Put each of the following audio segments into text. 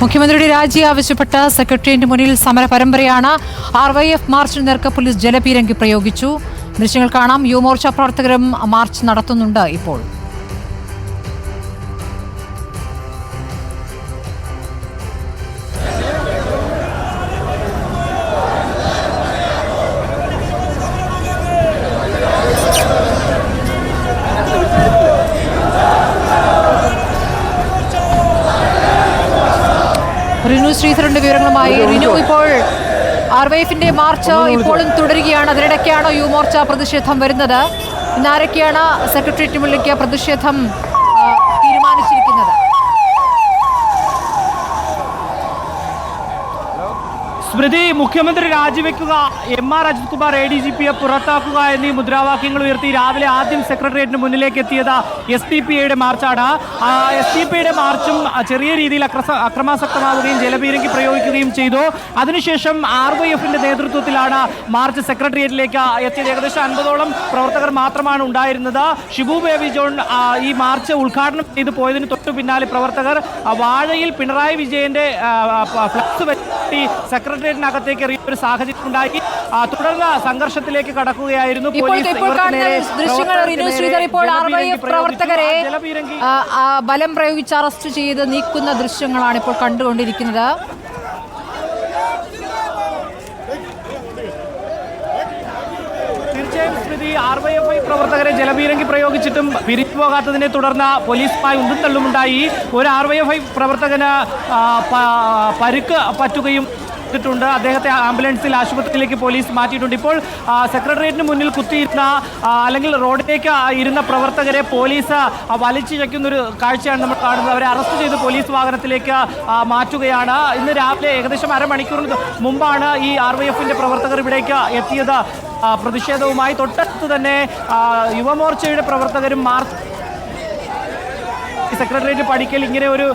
മുഖ്യമന്ത്രിയുടെ രാജി ആവശ്യപ്പെട്ട് സെക്രട്ടേറിയറ്റിന് മുന്നിൽ സമര പരമ്പരയാണ് ആർ വൈ എഫ് മാർച്ചിന് നേർക്ക് പോലീസ് ജലപീരങ്കി പ്രയോഗിച്ചു. ദൃശ്യങ്ങൾ കാണാം. യുവമോർച്ച പ്രവർത്തകരും മാർച്ച് നടത്തുന്നുണ്ട് ഇപ്പോൾ. റിനു ശ്രീധരന്റെ വിവരങ്ങളുമായി. റിനു ഇപ്പോൾ ആർ വൈ എഫിന്റെ മാർച്ച് ഇപ്പോഴും തുടരുകയാണ്. അതിനിടയ്ക്കാണോ യുവമോർച്ച പ്രതിഷേധം വരുന്നത്. ഇന്ന് ആരൊക്കെയാണ് സെക്രട്ടേറിയറ്റ് മുന്നിലേക്ക് പ്രതിഷേധം ആ, തീരുമാനിച്ചിരിക്കുന്നത് സ്മൃതി മുഖ്യമന്ത്രി രാജിവെക്കുക M R Ajith Kumar A D G പിയെ പുറത്താക്കുക എന്നീ മുദ്രാവാക്യങ്ങൾ ഉയർത്തി രാവിലെ ആദ്യം സെക്രട്ടേറിയറ്റിന് മുന്നിലേക്ക് എത്തിയത് എസ് ഡി പി ഐയുടെ മാർച്ചാണ്. എസ് ഡി പി ഐയുടെ മാർച്ചും ചെറിയ രീതിയിൽ അക്രമാസക്തമാവുകയും ജലപീരങ്കി പ്രയോഗിക്കുകയും ചെയ്തു. അതിനുശേഷം ആർ വൈ എഫിന്റെ നേതൃത്വത്തിലാണ് മാർച്ച് സെക്രട്ടേറിയറ്റിലേക്ക് എത്തിയത്. ഏകദേശം അൻപതോളം പ്രവർത്തകർ മാത്രമാണ് ഉണ്ടായിരുന്നത്. ഷിബു ബേബി ജോൺ ഈ മാർച്ച് ഉദ്ഘാടനം ചെയ്തു പോയതിന് തൊട്ടു പിന്നാലെ പ്രവർത്തകർ വാഴയിൽ പിണറായി വിജയന്റെ ഫ്ലക്സ് വെച്ചി സെക്രട്ടറി സെക്രട്ടേറിയറ്റിനകത്തേക്ക് എറിയ ഒരു സാഹചര്യം ഉണ്ടാക്കി തുടർന്ന് സംഘർഷത്തിലേക്ക് കടക്കുകയായിരുന്നു. പ്രവർത്തകരെ ബലം പ്രയോഗിച്ച് അറസ്റ്റ് ചെയ്ത് നീക്കുന്ന ദൃശ്യങ്ങളാണ് ഇപ്പോൾ കണ്ടുകൊണ്ടിരിക്കുന്നത്. തീർച്ചയായും Smruthi R Y F I പ്രവർത്തകരെ ജലപീരങ്കി പ്രയോഗിച്ചിട്ടും പിരിച്ചു പോകാത്തതിനെ തുടർന്ന് പോലീസുമായി ഉന്തും തള്ളുമുണ്ടായി ഒരു ആർ വൈ എഫ് ഐ പ്രവർത്തകന് പരുക്ക് പറ്റുകയും ിട്ടുണ്ട് അദ്ദേഹത്തെ ആംബുലൻസിൽ ആശുപത്രിയിലേക്ക് പോലീസ് മാറ്റിയിട്ടുണ്ട്. ഇപ്പോൾ സെക്രട്ടേറിയറ്റിന് മുന്നിൽ കുത്തിയിരുന്ന അല്ലെങ്കിൽ റോഡിലേക്ക് ഇരുന്ന പ്രവർത്തകരെ പോലീസ് വലിച്ചു വലിച്ചിഴയ്ക്കുന്ന ഒരു കാഴ്ചയാണ് നമ്മൾ കാണുന്നത്. അവരെ അറസ്റ്റ് ചെയ്ത് പോലീസ് വാഹനത്തിലേക്ക് മാറ്റുകയാണ്. ഇന്ന് രാവിലെ ഏകദേശം അരമണിക്കൂറിന് മുമ്പാണ് ഈ ആർ വൈ എഫിന്റെ പ്രവർത്തകർ ഇവിടേക്ക് എത്തിയത്. പ്രതിഷേധവുമായി തൊട്ടടുത്ത് തന്നെ യുവമോർച്ചയുടെ പ്രവർത്തകരും മാർച്ച് സെക്രട്ടേറിയറ്റ് പടിക്കൽ ഇങ്ങനെ ഒരു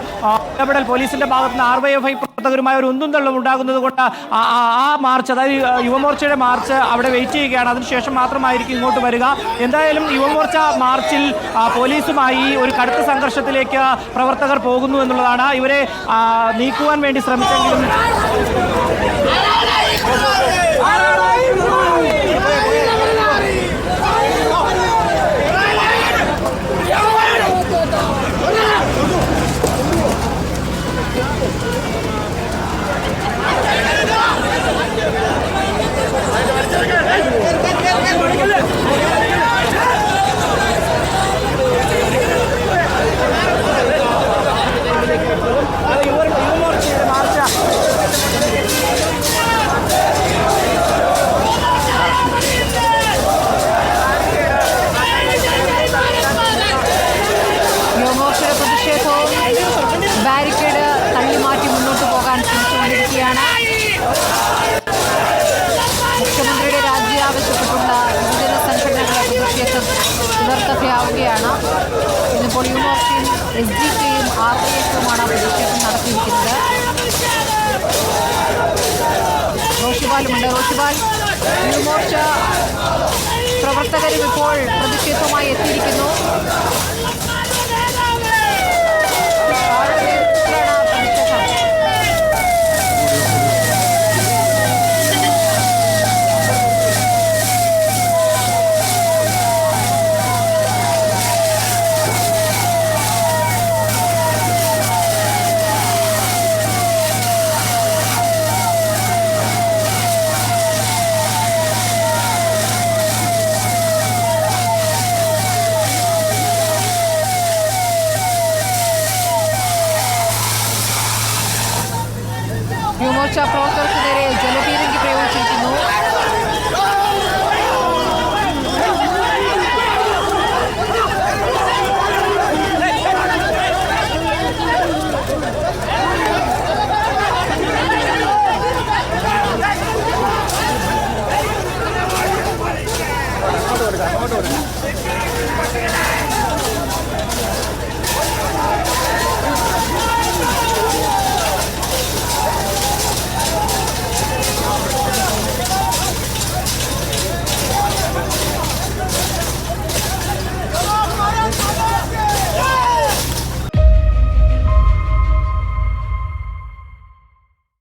ഇടപെടൽ പോലീസിന്റെ ഭാഗത്ത് നിന്ന് ആർ വൈ എഫ് പ്രവർത്തകരുമായ ഒരു ഒന്നും തള്ളും ഉണ്ടാകുന്നത് കൊണ്ട് ആ- മാർച്ച് അതായത് യുവമോർച്ചയുടെ മാർച്ച് അവിടെ വെയിറ്റ് ചെയ്യുകയാണ്. അതിനുശേഷം മാത്രമായിരിക്കും ഇങ്ങോട്ട് വരിക. എന്തായാലും യുവമോർച്ച മാർച്ചിൽ പോലീസുമായി ഒരു കടുത്ത സംഘർഷത്തിലേക്ക് പ്രവർത്തകർ പോകുന്നു എന്നുള്ളതാണ്. ഇവരെ നീക്കുവാൻ വേണ്ടി ശ്രമിച്ചെങ്കിലും എസ് ഡി കെയും ആർ ഡി എഫുമാണ് പ്രതിഷേധം നടത്തിയിരിക്കുന്നത്. റോഷിബാലുമുണ്ട് റോഷിബാൽ യുവമോർച്ച പ്രവർത്തകരും ഇപ്പോൾ പ്രതിഷേധവുമായി എത്തിയിരിക്കുന്നു ആരുടെ നേതൃത്വത്തിലാണ് പ്രതിഷേധം യുവമോർച്ച പ്രവർത്തകർക്ക് നേരെ ജലപീരങ്കി പ്രയോഗിച്ചിരിക്കുന്നു